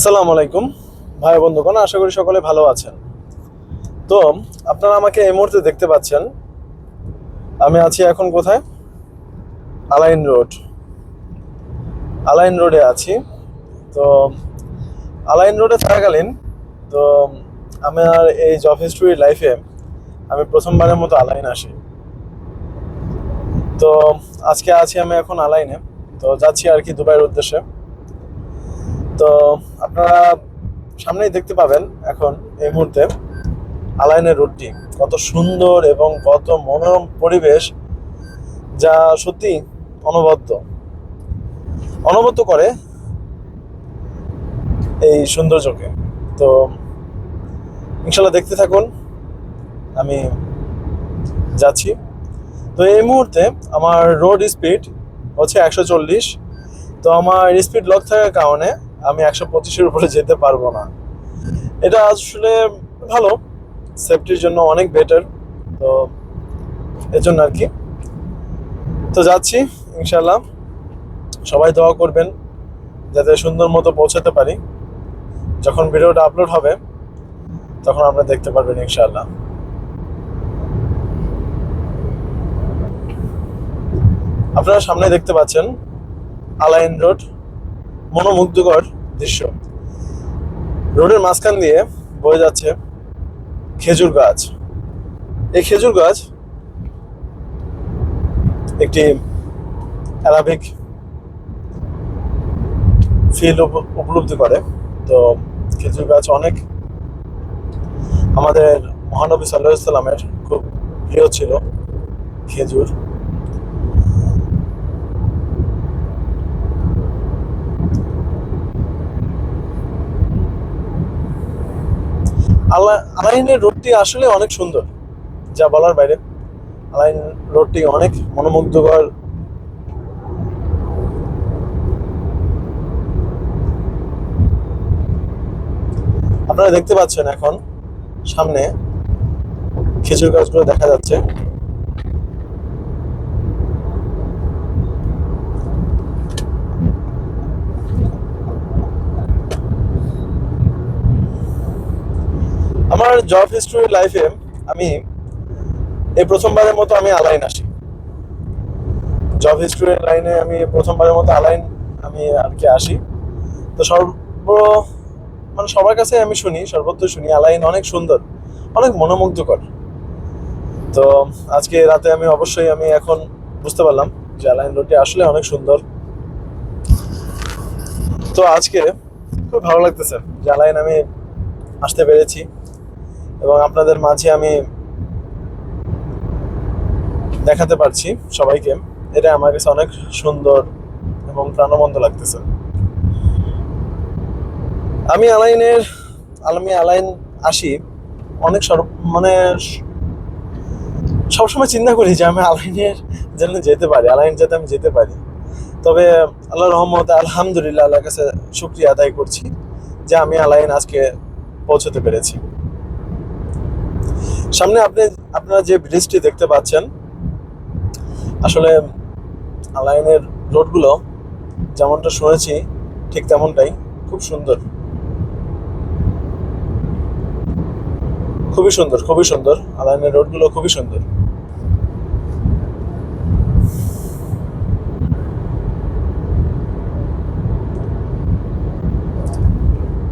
আসসালামু আলাইকুম, ভাই বন্ধুগণ, আশা করি সকলে ভালো আছেন। তো, আপনারা আমাকে এই মুহূর্তে দেখতে পাচ্ছেন, আমি আছি এখন কোথায়? আলাইন রোড আলাইন রোডে আছি। তো আলাইন রোডে থাকাকালীন, তো, আমার এই জব হিস্ট্রি লাইফে আমি প্রথমবারের মতো আলাইন আসি। তো, আজকে আছি আমি এখন আলাইনে তো, যাচ্ছি আর কি দুবাইয়ের উদ্দেশ্যে। তো আপনারা সামনেই দেখতে পাবেন এখন এই মুহূর্তে আলাইনের রোডটি। কত সুন্দর এবং কত মনোরম পরিবেশ যা সত্যি অনবদ্য। অনবদ্য করে এই সৌন্দর্যকে। তো ইনশাল্লাহ দেখতে থাকুন। আমি যাচ্ছি। তো এই মুহূর্তে আমার রোড স্পিড হচ্ছে একশো চল্লিশ। তো আমার স্পিড লক থাকার কারণে আমি একশো পঁচিশের উপরে যেতে পারব না। এটা আসলে ভালো সেফটির জন্য অনেক বেটার তো এর জন্য আর কি। তো যাচ্ছি ইনশাল্লাহ সবাই দোয়া করবেন যাতে সুন্দর মতো পৌঁছাতে পারি। যখন ভিডিওটা আপলোড হবে, তখন আপনারা দেখতে পারবেন ইনশাল্লাহ আপনারা সামনে দেখতে পাচ্ছেন আলাইন রোড মনোমুগ্ধকর দৃশ্য। রোডের মাঝখান দিয়ে বয়ে যাচ্ছে খেজুর গাছ। এই খেজুর গাছ একটি অ্যারাবিক ফিল উপলব্ধি করে। তো খেজুর গাছ অনেক আমাদের মহানবী সাল্লাহ সাল্লামের খুব প্রিয় ছিল খেজুর। আলা- আলাইনের রোডটি আসলে অনেক সুন্দর, যা বলার বাইরে। আলাইন রোডটি অনেক মনোমুগ্ধকর। আপনারা দেখতে পাচ্ছেন এখন সামনে খেজুর গাছগুলো দেখা যাচ্ছে। আমার জব হিস্টোরি লাইফে আমি এই প্রথমবারের মতো আমি আলাইন আসি। জব হিস্টোরি লাইনে আমি প্রথমবারের মতো আলাইন আমি আর কি আসি। তো সর্ব মানে সবার কাছে আমি শুনি, সর্বত্র শুনি আলাইন অনেক সুন্দর, অনেক মনোমুগ্ধকর। তো আজকে রাতে আমি অবশ্যই আমি এখন বুঝতে পারলাম যে আলাইন রোডটি আসলে অনেক সুন্দর। তো আজকে খুব ভালো লাগতেছে যে আলাইন আমি আসতে পেরেছি। এবং আপনাদের মাঝে আমি দেখাতে পারছি সবাইকে। এটা আমার কাছে অনেক সুন্দর এবং প্রাণবন্ত লাগতেছে। আমি আলাইনের, আমি আলাইন আসি, অনেক সর মানে সবসময় চিন্তা করি যে আমি আলাইনের যেন যেতে পারি আলাইন যাতে আমি যেতে পারি। তবে আল্লাহ রহমত, আলহামদুলিল্লাহ, আল্লাহর কাছে শুক্রিয়া আদায় করছি যে আমি আলাইন আজকে পৌঁছতে পেরেছি। সামনে আপনি, আপনারা যে ব্রিজটি দেখতে পাচ্ছেন, আসলে আলাইনের রোডগুলো যেমনটা শুনেছি, ঠিক তেমনটাই খুব সুন্দর। খুবই সুন্দর খুবই সুন্দর। আলাইনের রোডগুলো খুবই সুন্দর।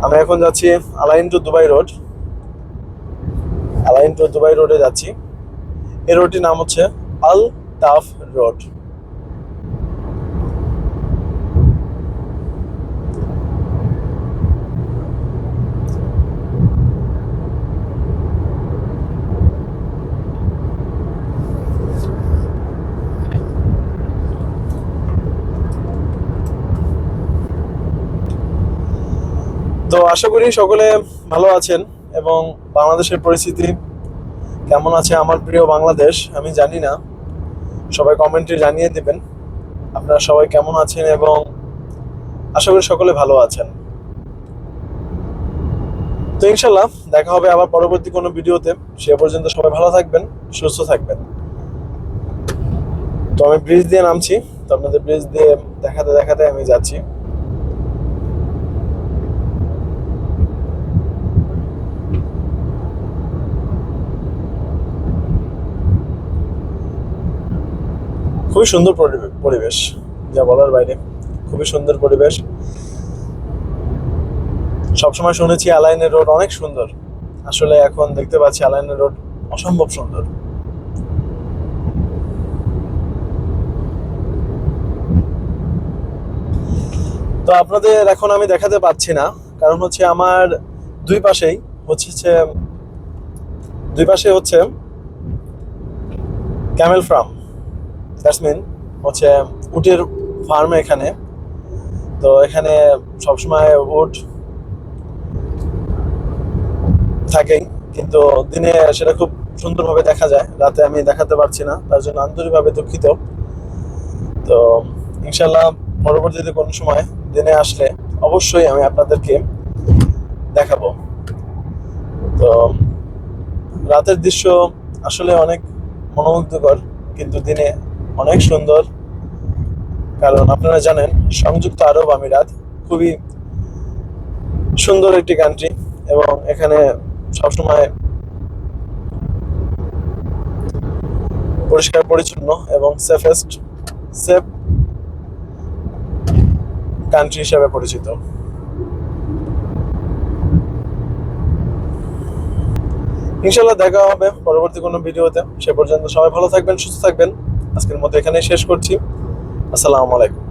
আমি এখন যাচ্ছি Al Ain to Dubai road. Al Ain to Dubai রোডে যাচ্ছি। এই রোডটির নাম হচ্ছে আল টাফ রোড। তো আশা করি সকলে ভালো আছেন। এবং বাংলাদেশের পরিস্থিতি কেমন আছে আমার প্রিয় বাংলাদেশ, আমি জানি না। সবাই কমেন্টে জানিয়ে দেবেন আপনারা সবাই কেমন আছেন এবং আশা করি সকলে ভালো আছেন। তো ইনশাল্লাহ দেখা হবে আবার পরবর্তী কোনো ভিডিওতে। সে পর্যন্ত সবাই ভালো থাকবেন, সুস্থ থাকবেন। তো আমি ব্রিজ দিয়ে নামছি, তো আপনাদের ব্রিজ দিয়ে দেখাতে দেখাতে আমি যাচ্ছি। খুবই সুন্দর পরি- পরিবেশ, যা বলার বাইরে। খুবই সুন্দর পরিবেশ। সবসময় শুনেছি আলাইনের রোড অনেক সুন্দর। আসলে এখন দেখতে পাচ্ছি আলাইনের রোড অসম্ভব সুন্দর। তো আপনাদের এখন আমি দেখাতে পাচ্ছি না, কারণ হচ্ছে আমার দুই পাশেই হচ্ছে দুই পাশে হচ্ছে ক্যামেল ফার্ম দ্যাটস মিন হচ্ছে উটের ফার্ম এখানে। তো এখানে সবসময় উট থাকেই, কিন্তু দিনে সেটা খুব সুন্দরভাবে দেখা যায়। রাতে আমি দেখাতে পারছি না, তার জন্য আন্তরিকভাবে দুঃখিত। তো ইনশাল্লাহ পরবর্তীতে কোনো সময় দিনে আসলে অবশ্যই আমি আপনাদেরকে দেখাবো। তো রাতের দৃশ্য আসলে অনেক মনোমুগ্ধকর, কিন্তু দিনে অনেক সুন্দর। কারণ আপনারা জানেন, সংযুক্ত আরব আমিরাত খুবই সুন্দর একটি কান্ট্রি এবং এখানে সবসময় পরিষ্কার, পরিচ্ছন্ন এবং সেফেস্ট সেফ কান্ট্রি হিসেবে পরিচিত। ইনশাল্লাহ দেখা হবে পরবর্তী কোনো ভিডিওতে। সে পর্যন্ত সবাই ভালো থাকবেন, সুস্থ থাকবেন। আজকের মতো এখানে শেষ করছি। আসসালামু আলাইকুম।